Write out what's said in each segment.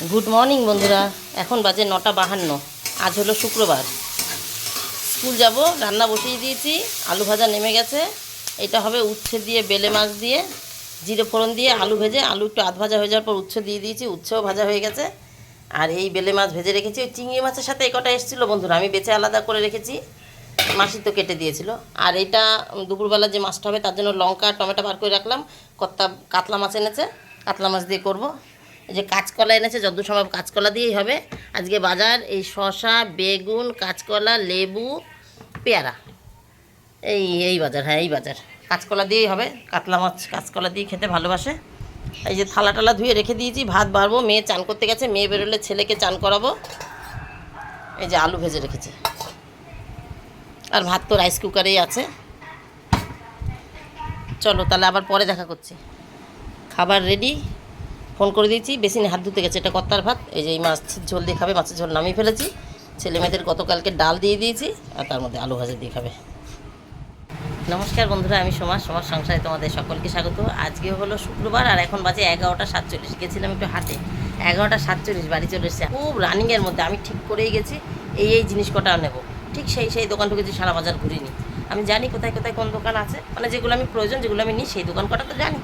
Good morning বন্ধুরা। এখন বাজে নটা বাহান্ন। আজ হলো শুক্রবার। স্কুল যাব, রান্না বসিয়ে দিয়েছি, আলু ভাজা নেমে গেছে। এটা হবে উচ্ছে দিয়ে বেলে মাছ দিয়ে, জিরে ফোড়ন দিয়ে আলু ভেজে, আলু একটু আধ ভাজা হয়ে যাওয়ার পর উচ্ছে দিয়ে দিয়েছি, উচ্ছেও ভাজা হয়ে গেছে। আর এই বেলে মাছ ভেজে রেখেছি। ওই চিংড়ি মাছের সাথে এই কটা এসেছিল বন্ধুরা, আমি বেছে আলাদা করে রেখেছি। মাসি তো কেটে দিয়েছিল। আর এটা দুপুরবেলা যে মাছটা হবে, তার জন্য লঙ্কা, টমেটো বার করে রাখলাম। কত্তা কাতলা মাছ এনেছে, কাতলা মাছ দিয়ে করব। যে কাঁচকলা এনেছে, যত সময় কাঁচকলা দিয়েই হবে। আজকে বাজার, এই শসা, বেগুন, কাঁচকলা, লেবু, পেয়ারা। এই এই বাজার হ্যাঁ এই বাজার। কাঁচকলা দিয়েই হবে। কাতলা মাছ কাঁচকলা দিয়ে খেতে ভালোবাসে। এই যে থালা টালা ধুয়ে রেখে দিয়েছি, ভাত বাড়বো, মেয়ে চান করতে গেছে, মেয়ে বেরোলে ছেলেকে চান করাবো। এই যে আলু ভেজে রেখেছি। আর ভাত তো রাইস কুকারেই আছে। চলো তাহলে আবার পরে দেখা করছি। খাবার রেডি। ফোন করে দিয়েছি, বেশি হাত ধুতে গেছে। এটা কত্তার ভাত, এই যে এই মাছের ঝোল দিয়ে খাবে, মাছের ঝোল নামিয়ে ফেলেছি। ছেলে মেয়েদের গতকালকে ডাল দিয়ে দিয়েছি, আর তার মধ্যে আলু ভাজা দিয়ে খাবে। নমস্কার বন্ধুরা, আমি সমাজ সমাজ সংসারে তোমাদের সকলকে স্বাগত। আজকে হলো শুক্রবার, আর এখন বাজে এগারোটা সাতচল্লিশ। গেছিলাম একটু হাটে, এগারোটা সাতচল্লিশ, বাড়ি চলে এসেছে। খুব রানিংয়ের মধ্যে, আমি ঠিক করেই গেছি, এই এই জিনিস কটা নেব। ঠিক সেই সেই দোকান ঢুকেছি, সারা বাজার ঘুরিনি। আমি জানি কোথায় কোথায় কোন দোকান আছে মানে যেগুলো আমি প্রয়োজন, যেগুলো আমি নিই, সেই দোকান কটা তো জানি।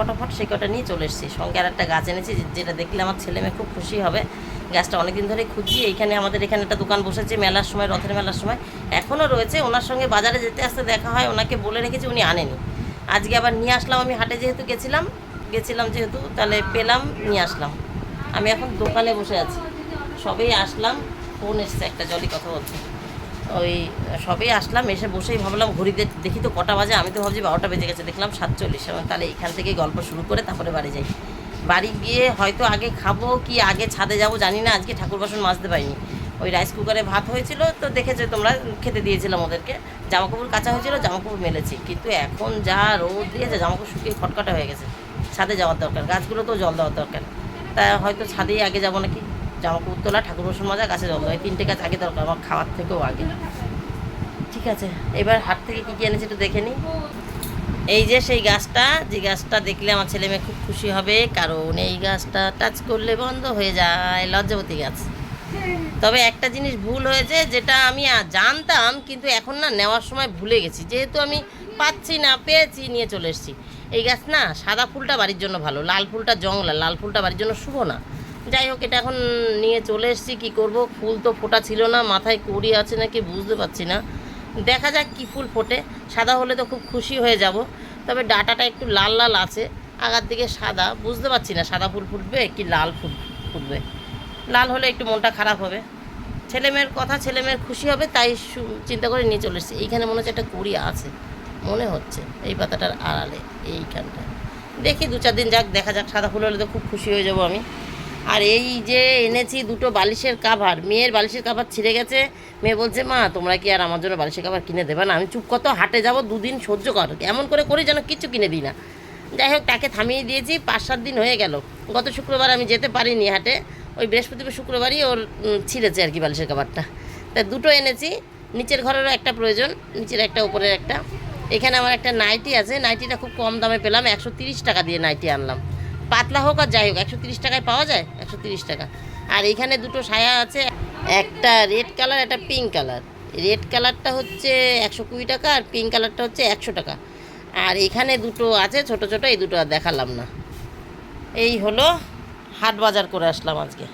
ফটাফট সেই কটা নিয়ে চলে এসেছি। সঙ্গে আর একটা গাছ এনেছি যেটা দেখলে আমার ছেলে মেয়ে খুব খুশি হবে। গাছটা অনেকদিন ধরে খুঁজছি এইখানে আমাদের এখানে একটা দোকান বসেছে মেলার সময়, রথের মেলার সময়। এখনও রয়েছে। ওনার সঙ্গে বাজারে যেতে আসতে দেখা হয়। ওনাকে বলে রেখেছি, উনি আনেনি। আজকে আবার নিয়ে আসলাম। আমি হাটে যেহেতু গেছিলাম গেছিলাম যেহেতু, তাহলে পেলাম, নিয়ে আসলাম। আমি এখন দোকানে বসে আছি। সবেই আসলাম, ফোন এসছে, একটা জলই কথা বলছে ওই, সবেই আসলাম, এসে বসেই ভাবলাম দে- দেখি তো কটা বাজে, আমি তো ভাবছি বারোটা বেজে গেছে, দেখলাম সাতচল্লিশ এবং তাহলে এইখান থেকে গল্প শুরু করে তারপরে বাড়ি যাই। বাড়ি গিয়ে হয়তো আগে খাব কি আগে ছাদে যাব জানি না, আজকে ঠাকুর বাসন মাজতে পারিনি। ওই রাইস কুকারে ভাত হয়েছিল, তো দেখেছ তোমরা, খেতে দিয়েছিলাম ওদেরকে। জামাকাপড় কাঁচা হয়েছিল, জামাকাপড় মেলেছি, কিন্তু এখন যা রোদ দিয়েছে, জামাকাপড় শুকিয়ে খটখটা হয়ে গেছে। ছাদে যাওয়ার দরকার গাছগুলোতেও জল দেওয়ার দরকার। তা হয়তো ছাদেই আগে যাব নাকি? জামাকাপড় তোলা ঠাকুর বাসন মাজা গাছে জল দেওয়া তিনটে গাছ আগে দরকার, আমার খাওয়ার থেকেও আগে। ঠিক আছে, এবার হাট থেকে কী কী এনেছি একটু দেখে নিই এই যে সেই গাছটা, যে গাছটা দেখলে আমার ছেলে মেয়ে খুব খুশি হবে, কারণ এই গাছটা টাচ করলে বন্ধ হয়ে যায়, লজ্জাবতী গাছ। তবে একটা জিনিস ভুল হয়েছে, যেটা আমি জানতাম, কিন্তু এখন না নেওয়ার সময় ভুলে গেছি। যেহেতু আমি পাচ্ছি না, পেয়েছি, নিয়ে চলে এসেছি। এই গাছ না সাদা ফুলটা বাড়ির জন্য ভালো, লাল ফুলটা জংলা, লাল ফুলটা বাড়ির জন্য শুভ না। যাই হোক, এটা এখন নিয়ে চলে এসেছি, কী করব? ফুল তো ফোটা ছিল না, মাথায় কুড়ি আছে নাকি বুঝতে পারছি না। দেখা যাক কী ফুল ফোটে, সাদা হলে তো খুব খুশি হয়ে যাব, তবে ডাটাটা একটু লাল লাল আছে, আগার দিকে সাদা, বুঝতে পারছি না সাদা ফুল ফুটবে কি লাল ফুল ফুটবে। লাল হলে একটু মনটা খারাপ হবে। ছেলেমেয়ের কথা ছেলেমেয়ের খুশি হবে, তাই চিন্তা করে নিয়ে চলে এসেছি। এইখানে মনে হচ্ছে একটা কুড়ি আছে, মনে হচ্ছে এই পাতাটার আড়ালে এইখানটা দেখি দু চার দিন যাক, দেখা যাক সাদা ফুল হলে তো খুব খুশি হয়ে যাব আমি। আর এই যে এনেছি দুটো বালিশের কাভার মেয়ের বালিশের কাভার ছিঁড়ে গেছে। মেয়ে বলছে, মা, তোমরা কি আর আমার জন্য বালিশের কাভার কিনে দেবে না? আমি চুপ কত হাটে যাব, দুদিন সহ্য কর। এমন করে করি যেন কিচ্ছু কিনে দিই না। যাই হোক, তাকে থামিয়ে দিয়েছি, পাঁচ সাত দিন হয়ে গেল। গত শুক্রবার আমি যেতে পারিনি হাটে। ওই বৃহস্পতিবার, শুক্রবারই ওর ছিঁড়েছে আর কি বালিশের কাভারটা তা দুটো এনেছি, নিচের ঘরেরও একটা প্রয়োজন, নিচের একটা, উপরের একটা। এখানে আমার একটা নাইটি আছে, নাইটিটা খুব কম দামে পেলাম, একশো টাকা দিয়ে নাইটি আনলাম। পাতলা হোক আর যাই হোক, একশো তিরিশ টাকায় পাওয়া যায়? একশো তিরিশ টাকা। আর এখানে দুটো সায়া আছে, একটা রেড কালার, একটা পিঙ্ক কালার। রেড কালারটা হচ্ছে একশো কুড়ি টাকা আর পিঙ্ক কালারটা হচ্ছে একশো টাকা। আর এখানে দুটো আছে, ছোট ছোট, এই দুটো আর দেখালাম না। এই হলো, হাট বাজার করে আসলাম আজকে।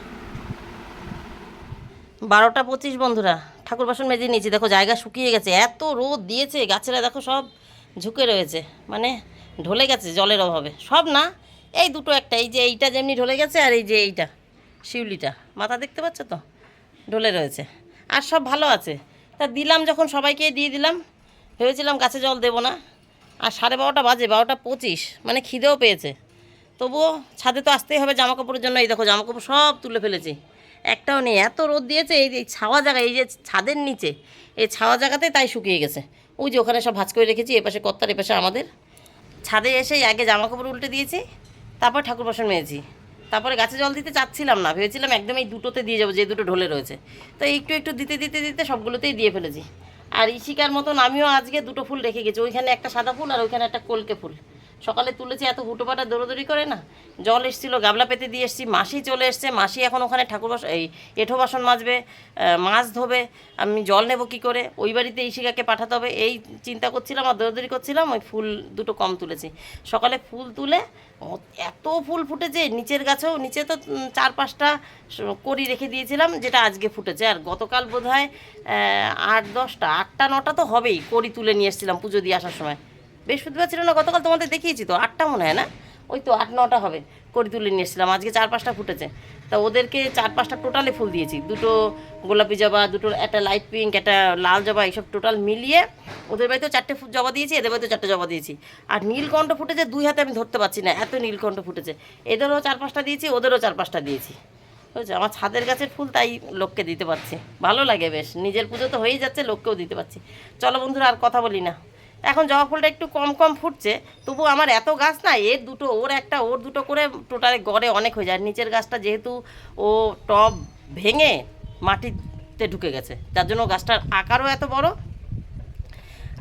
বারোটা পঁচিশ বন্ধুরা, ঠাকুর বাসন মেজে নিয়েছি। দেখো জায়গা শুকিয়ে গেছে, এত রোদ দিয়েছে, গাছেরা দেখো সব ঝুঁকে রয়েছে। মানে ঢলে গেছে জলের অভাবে। সব না এই দুটো একটা, এই যে এইটা যেমনি ঢলে গেছে আর এই যে এইটা, শিউলিটা। মাথা দেখতে পাচ্ছ তো? ঢলে রয়েছে। আর সব ভালো আছে। তা দিলাম যখন সবাইকে দিয়ে দিলাম, ভেবেছিলাম গাছে জল দেবো না। আর সাড়ে বারোটা বাজে, বারোটা পঁচিশ মানে খিদেও পেয়েছে। তবুও ছাদে তো আসতেই হবে জামা কাপড়ের জন্য। এই দেখো জামা কাপড় সব তুলে ফেলেছি। একটাও নেই, এত রোদ দিয়েছে, এই যে ছাওয়া জায়গা, এই যে ছাদের নিচে, এই ছাওয়া জায়গাতে তাই শুকিয়ে গেছে। ওই যে ওখানে সব ভাজ করে রেখেছি, এপাশে কর্তার, এপাশে আমাদের। ছাদে এসেই আগে জামা কাপড় উল্টে দিয়েছি। তারপর ঠাকুর বাসন মেয়েছি তারপরে গাছে জল দিতে চাচ্ছিলাম না, ভেবেছিলাম একদম এই দুটোতে দিয়ে যাব, যে দুটো ঢোলে রয়েছে। তো একটু একটু দিতে দিতে দিতে সবগুলোতেই দিয়ে ফেলেছি। আর ইশিকার মতন আমিও আজকে দুটো ফুল রেখে গেছি, ওইখানে একটা সাদা ফুল আর ওইখানে একটা কলকে ফুল। সকালে তুলেছি, এত হুটোপাটা দৌড়োদৌড়ি করে না। জল এসেছিল, গাবলা পেতে দিয়ে এসেছি, মাসি চলে এসছে, মাসি এখন ওখানে ঠাকুর বাসন এই এঁঠো বাসন মাজবে মাছ ধোবে, আমি জল নেব কী করে? ওই বাড়িতে ইশিকাকে পাঠাতে হবে, এই চিন্তা করছিলাম আর দৌড়দৌড়ি করছিলাম, ওই ফুল দুটো কম তুলেছি। সকালে ফুল তুলে এত ফুল ফুটেছে, নিচের গাছেও, নিচে তো চার পাঁচটা করি রেখে দিয়েছিলাম, যেটা আজকে ফুটেছে। আর গতকাল বোধ হয় আট দশটা, আটটা, নটা তো হবেই করি তুলে নিয়ে এসেছিলাম পুজো দিয়ে আসার সময়। বৃহস্পতিবার ছিল না, গতকাল তোমাদের দেখিয়েছি তো, আটটা মনে হয় না? ওই তো আট, নটা হবে, করি তুলে নিয়ে এসেছিলাম। আজকে চার পাঁচটা ফুটেছে। তা ওদেরকে চার পাঁচটা টোটালে ফুল দিয়েছি। দুটো গোলাপি জবা, দুটো একটা লাইট পিঙ্ক একটা লাল জবা, এইসব টোটাল মিলিয়ে ওদের বাড়িতেও চারটে জবা দিয়েছি, এদের বাড়িতেও চারটে জবা দিয়েছি। আর নীলকণ্ঠ ফুটেছে, দুই হাতে আমি ধরতে পারছি না, এত নীলকণ্ঠ ফুটেছে। এদেরও চার পাঁচটা দিয়েছি, ওদেরও চার পাঁচটা দিয়েছি। বুঝছ? আমার ছাদের গাছের ফুল তাই লোককে দিতে পারছি। ভালো লাগে বেশ, নিজের পুজো তো হয়েই যাচ্ছে, লোককেও দিতে পারছি। চলো বন্ধুরা, আর কথা বলি না। এখন জবা ফুলটা একটু কম কম ফুটছে, তবু আমার এত গাছ না, এর দুটো, ওর একটা, ওর দুটো করে টোটালে গড়ে অনেক হয়ে যায়। নিচের গাছটা যেহেতু ও টব ভেঙে মাটিতে ঢুকে গেছে, যার জন্য গাছটার আকারও এত বড়,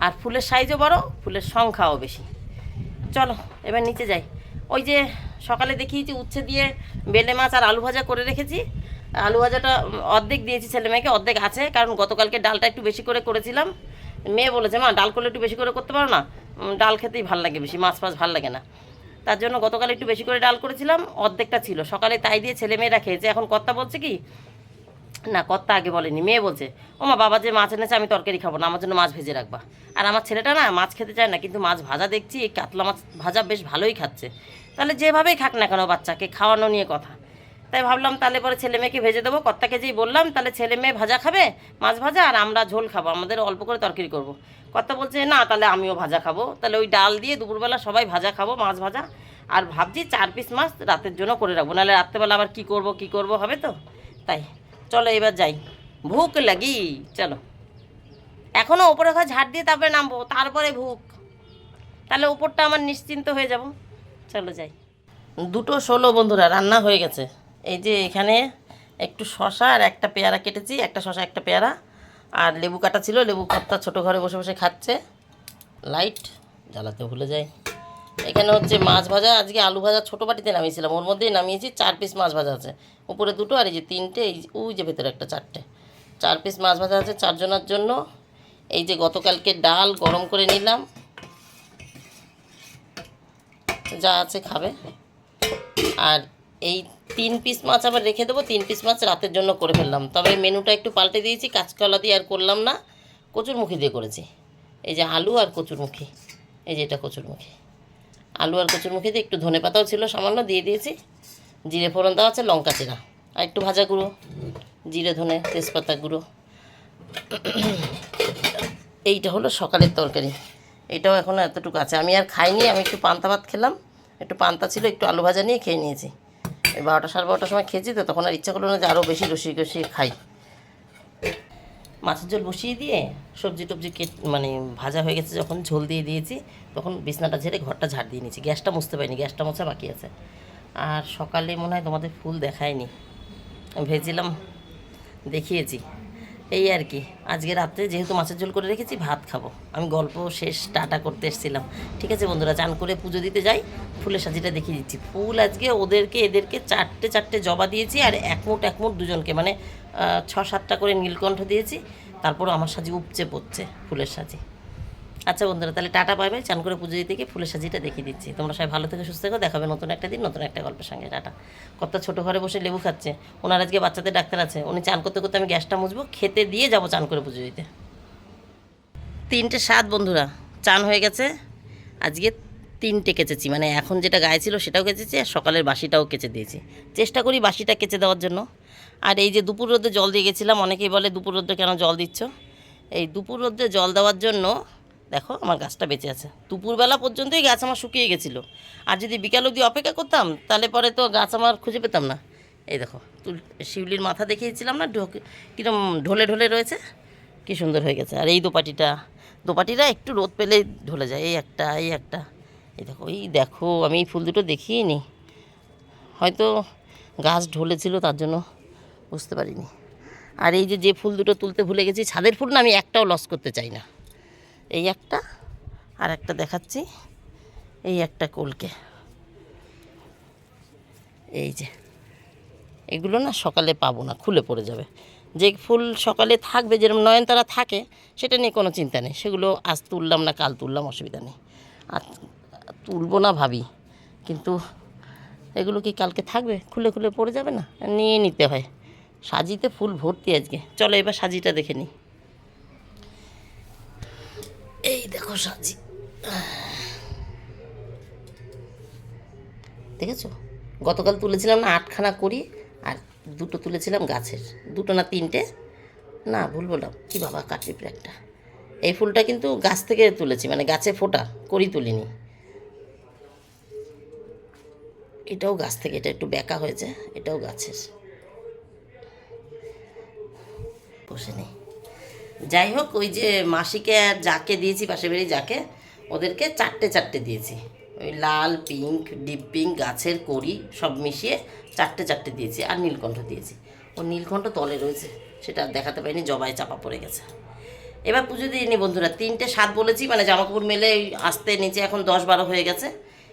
আর ফুলের সাইজও বড়, ফুলের সংখ্যাও বেশি। চলো, এবার নিচে যাই। ওই যে সকালে দেখিয়েছি, উচ্ছে দিয়ে বেলে মাছ আর আলু ভাজা করে রেখেছি। আলু ভাজাটা অর্ধেক দিয়েছি ছেলে মেয়েকে, অর্ধেক আছে, কারণ গতকালকে ডালটা একটু বেশি করে করেছিলাম। মেয়ে বলেছে, মা, ডাল করলে একটু বেশি করে করতে পারো না? ডাল খেতেই ভালো লাগে বেশি, মাছ ফাছ ভালো লাগে না। তার জন্য গতকাল একটু বেশি করে ডাল করেছিলাম, অর্ধেকটা ছিল। সকালে তাই দিয়ে ছেলে মেয়েরা খেয়েছে। এখন কর্তা বলছে কি, না, কর্তা আগে বলেনি, মেয়ে বলছে, ও মা, বাবা যে মাছ এনেছে আমি তরকারি খাব না, আমার জন্য মাছ ভেজে রাখবা। আর আমার ছেলেটা না মাছ খেতে চায় না, কিন্তু মাছ ভাজা দেখছি, এই কাতলা মাছ ভাজা বেশ ভালোই খাচ্ছে। তাহলে যেভাবেই খাক না কেন বাচ্চাকে, খাওয়ানো নিয়ে কথা। তাই ভাবলাম তাহলে পরে ছেলে মেয়েকে ভেজে দেবো। কর্তাকে যেই বললাম, তাহলে ছেলে মেয়ে ভাজা খাবে, মাছ ভাজা, আর আমরা ঝোল খাব। আমাদের অল্প করে তরকারি করব। কর্তা বলছে, না, তাহলে আমিও ভাজা খাব। তাহলে ওই ডাল দিয়ে দুপুরবেলা সবাই ভাজা খাব, মাছ ভাজা। আর ভাবছি চার পিস মাছ রাতের জন্য করে রাখব। নাহলে রাত্রেবেলা আবার কি করব কি করব, হবে তো? তাই, চলো এবার যাই। ভুক লাগি, চলো। এখনও ওপরে ঘর ঝাড় দিয়ে তারপরে নামবো, তারপরে ভুক। তাহলে ওপরটা আমার নিশ্চিন্ত হয়ে যাব। চলো যাই। দুটো ষোলো বন্ধুরা, রান্না হয়ে গেছে। এই যে এখানে একটু শশা আর একটা পেয়ারা কেটেছি, একটা শশা, একটা পেয়ারা। আর লেবু কাটা ছিল, লেবু কর্তা ছোটো ঘরে বসে বসে খাচ্ছে। লাইট জ্বালাতে ভুলে যায় এখানে হচ্ছে মাছ ভাজা, আজকে আলু ভাজা ছোটো বাটিতে নামিয়েছিলাম। ওর মধ্যেই নামিয়েছি, চার পিস মাছ ভাজা আছে। উপরে দুটো আর এই যে তিনটে, এই ওই যে ভেতরে একটা চারটে। চার পিস মাছ ভাজা আছে চারজনের জন্য। এই যে গতকালকে ডাল গরম করে নিলাম। যা আছে খাবে। আর এই তিন পিস মাছ আবার রেখে দেবো, তিন পিস মাছ রাতের জন্য করে ফেললাম। তবে মেনুটা একটু পাল্টে দিয়েছি, কাঁচকলা দিয়ে আর করলাম না, কচুরমুখী দিয়ে করেছি। এই যে আলু আর কচুরমুখী, এই যে এটা কচুরমুখী। আলু আর কচুরমুখী দিয়ে একটু ধনে পাতাও ছিল, সামান্য দিয়ে দিয়েছি। জিরে ফোড়ন দেওয়া আছে, লঙ্কা চিরা আর একটু ভাজা গুঁড়ো, জিরে, ধনে, তেজপাতা গুঁড়ো। এইটা হলো সকালের তরকারি। এটাও এখনও এতটুকু আছে। আমি আর খাইনি, আমি একটু পান্তা ভাত খেলাম। একটু পান্তা ছিল, একটু আলু ভাজা নিয়ে খেয়ে নিয়েছি। ওই বারোটা সাড়ে বারোটার সময় খেয়েছি তো, তখন আর ইচ্ছা করল না যে আরও বেশি রসি কষি খাই। মাছের ঝোল বসিয়ে দিয়ে সবজি টবজি মানে ভাজা হয়ে গেছে, যখন ঝোল দিয়ে দিয়েছি, তখন বিছনাটা ঝেড়ে ঘরটা ঝাড় দিয়ে নিয়েছি। গ্যাসটা মুছতে পারিনি, গ্যাসটা মোছা বাকি আছে। আর সকালে মনে হয় তোমাদের ফুল দেখায়নি। ভেজিলাম দেখিয়েছি। এই আর কি। আজকে রাত্রে যেহেতু মাছের ঝোল করে রেখেছি, ভাত খাব। আমি গল্প শেষ, টাটা করতে এসেছিলাম। ঠিক আছে বন্ধুরা, চান করে পুজো দিতে যাই। ফুলের সাজিটা দেখিয়ে দিচ্ছি। ফুল আজকে ওদেরকে, এদেরকে চারটে চারটে জবা দিয়েছি আর এক মুঠ এক মুঠ দুজনকে। মানে ছ সাতটা করে নীলকণ্ঠ দিয়েছি। তারপর আমার সাজি উপচে পড়ছে ফুলের সাজি। আচ্ছা বন্ধুরা, তাহলে টাটা পাবে চান করে পুজো দিতে গিয়ে ফুলের সাজিটা দেখিয়ে দিচ্ছি। তোমরা সবাই ভালো থেকে, সুস্থ থেকো। দেখাবে নতুন একটা দিন, নতুন একটা গল্পের সঙ্গে। টাটা। কত ছোটো ঘরে বসে লেবু খাচ্ছে। ওনার আজকে বাচ্চাদের ডাক্তার আছে। উনি চান করতে করতে আমি গ্যাসটা মুছবো, খেতে দিয়ে যাব চান করে পুজো দিতে। তিনটে সাত বন্ধুরা, চান হয়ে গেছে। আজকে তিনটে কেচেছি। মানে এখন যেটা গায়ে ছিল সেটাও কেচেছি আর সকালের বাসিটাও কেচে দিয়েছি। চেষ্টা করি বাসিটা কেচে দেওয়ার জন্য। আর এই যে দুপুর রোদে জল দিয়ে গেছিলাম, অনেকেই বলে দুপুর রোদে কেন জল দিচ্ছ? এই দুপুর রোদে জল দেওয়ার জন্য দেখো, আমার গাছটা বেঁচে আছে। দুপুরবেলা পর্যন্তই গাছ আমার শুকিয়ে গেছিল। আর যদি বিকাল অবধি অপেক্ষা করতাম, তাহলে পরে তো গাছ আমার খুঁজে পেতাম না। এই দেখো, তুল শিউলির মাথা দেখিয়েছিলাম না, ঢোকে কীরকম ঢলে ঢলে রয়েছে। কি সুন্দর হয়ে গেছে। আর এই দোপাটিটা দোপাটিরা একটু রোদ পেলেই ঢলে যায়। এই একটা এই একটা। এই দেখো এই দেখো, আমি এই ফুল দুটো দেখিয়ে নি হয়তো গাছ ঢলেছিল, তার জন্য বুঝতে পারিনি। আর এই যে যে ফুল দুটো তুলতে ভুলে গেছি, ছাদের ফুল না আমি একটাও লস করতে চাই না। এই একটা, আর একটা দেখাচ্ছি, এই একটা কুলকে। এই যে, এগুলো না সকালে পাবো না, খুলে পড়ে যাবে। যে ফুল সকালে থাকবে, যেরকম নয়নতারা থাকে, সেটা নিয়ে কোনো চিন্তা নেই। সেগুলো আজ তুললাম না, কাল তুললাম, অসুবিধা নেই। আর তুলবো না ভাবি, কিন্তু এগুলো কি কালকে থাকবে? খুলে খুলে পড়ে যাবে না? নিয়ে নিতে হয়। সাজিতে ফুল ভর্তি আজকে। চলো এবার সাজিটা দেখে নিই এই দেখো সাজি। দেখেছ? গতকাল তুলেছিলাম না, আটখানা করি, আর দুটো তুলেছিলাম গাছের। দুটো না তিনটে? না ভুল বললাম কি বাবা কাটলিপের একটা। এই ফুলটা কিন্তু গাছ থেকে তুলেছি মানে গাছে ফোটা, করি তুলিনি। এটাও গাছ থেকে, এটা একটু বেঁকা হয়েছে, এটাও গাছের। বসে নেই। যাই হোক, ওই যে মাসিকে আর যাকে দিয়েছি পাশে বাড়ি যাকে, ওদেরকে চারটে চারটে দিয়েছি। ওই লাল, পিঙ্ক, ডিপ পিঙ্ক, গাছের কড়ি সব মিশিয়ে চারটে চারটে দিয়েছি আর নীলকণ্ঠ দিয়েছি। ও নীলকণ্ঠ তলে রয়েছে, সেটা দেখাতে পারিনি, জবাই চাপা পড়ে গেছে। এবার পুজো দিয়ে নি বন্ধুরা, তিনটে সাত বলেছি মানে জামা কাপড় মেলে আসতে নিচে এখন দশ বারো হয়ে গেছে।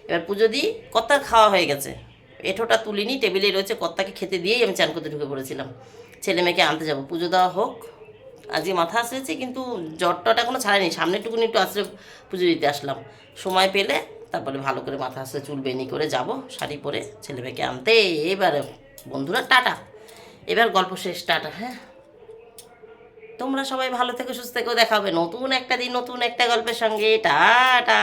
এবার পুজো দিই কত্তার খাওয়া হয়ে গেছে। এঠোটা তুলিনি টেবিলে রয়েছে, কত্তাকে খেতে দিয়েই আমি চান করতে ঢুকে পড়েছিলাম। ছেলে মেয়েকে আনতে যাব। পুজো দেওয়া হোক। আজকে মাথা আসেছে কিন্তু জ্বরটা এখনও ছাড়েনি। সামনেটুকুনি একটু আসলে পুজো দিতে আসলাম। সময় পেলে তারপরে ভালো করে মাথা আসলে চুল বেনি করে যাব, শাড়ি পরে ছেলে মেয়েকে আনতে। এবার বন্ধুরা, টাটা। এবার গল্প শেষ, টাটা হ্যাঁ? তোমরা সবাই ভালো থেকে, সুস্থ থেকেও দেখাবে নতুন একটা দিন, নতুন একটা গল্পের সঙ্গে। টাটা।